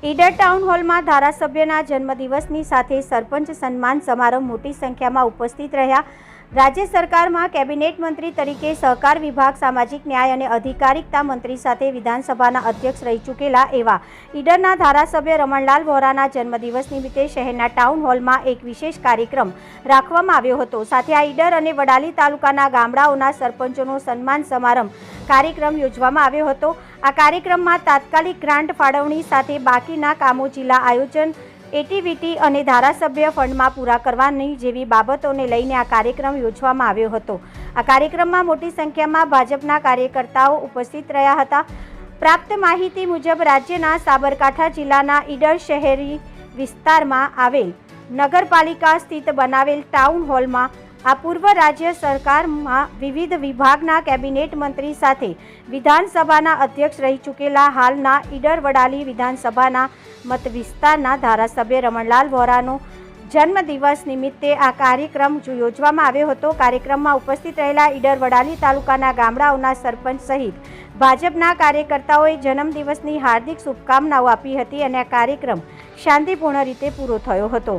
Idar town હોલમાં ધારાસભ્યના જન્મદિવસની સાથે સરપંચ સન્માન સમારોહ મોટી સંખ્યામાં ઉપસ્થિત રહ્યા. રાજ્ય સરકારમાં કેબિનેટ મંત્રી તરીકે સહકાર વિભાગ, સામાજિક ન્યાય અને અધિકારિકતા મંત્રી સાથે વિધાનસભાના અધ્યક્ષ રહી ચૂકેલા એવા ઈડરના ધારાસભ્ય રમણલાલ વોરાના જન્મદિવસ નિમિત્તે શહેરના ટાઉન હોલમાં એક વિશેષ કાર્યક્રમ રાખવામાં આવ્યો હતો. સાથે આ ઈડર અને વડાલી તાલુકાના ગામડાઓના સરપંચોનો સન્માન સમારંભ કાર્યક્રમ યોજવામાં આવ્યો હતો. આ કાર્યક્રમમાં તાત્કાલિક ગ્રાન્ટ ફાળવણી સાથે બાકીના કામો જિલ્લા આયોજન એટીવીટી અને ધારાસભ્ય ફંડમાં પૂરા કરવાની જેવી બાબતોને લઈને આ કાર્યક્રમ યોજવામાં આવ્યો હતો. આ કાર્યક્રમમાં મોટી સંખ્યામાં ભાજપના કાર્યકર્તાઓ ઉપસ્થિત રહ્યા હતા. પ્રાપ્ત માહિતી મુજબ રાજ્યના સાબરકાંઠા જિલ્લાના ઈડર શહેરી વિસ્તારમાં આવેલ નગરપાલિકા સ્થિત બનાવેલ ટાઉન હોલમાં આ પૂર્વ રાજ્ય સરકારમાં વિવિધ વિભાગના કેબિનેટ મંત્રી સાથે વિધાનસભાના અધ્યક્ષ રહી ચૂકેલા હાલના ઈડર વડાલી વિધાનસભાના મત વિસ્તારના ધારાસભ્ય રમણલાલ વોરાનો જન્મદિવસ નિમિત્તે આ કાર્યક્રમ યોજવામાં આવ્યો હતો, કાર્યક્રમમાં ઉપસ્થિત રહેલા ઈડર વડાલી તાલુકાના ગામડાઓના સરપંચ સહિત ભાજપના કાર્યકર્તાઓએ જન્મદિવસની હાર્દિક શુભકામનાઓ આપી હતી અને આ કાર્યક્રમ શાંતિપૂર્ણ રીતે પૂરો થયો હતો.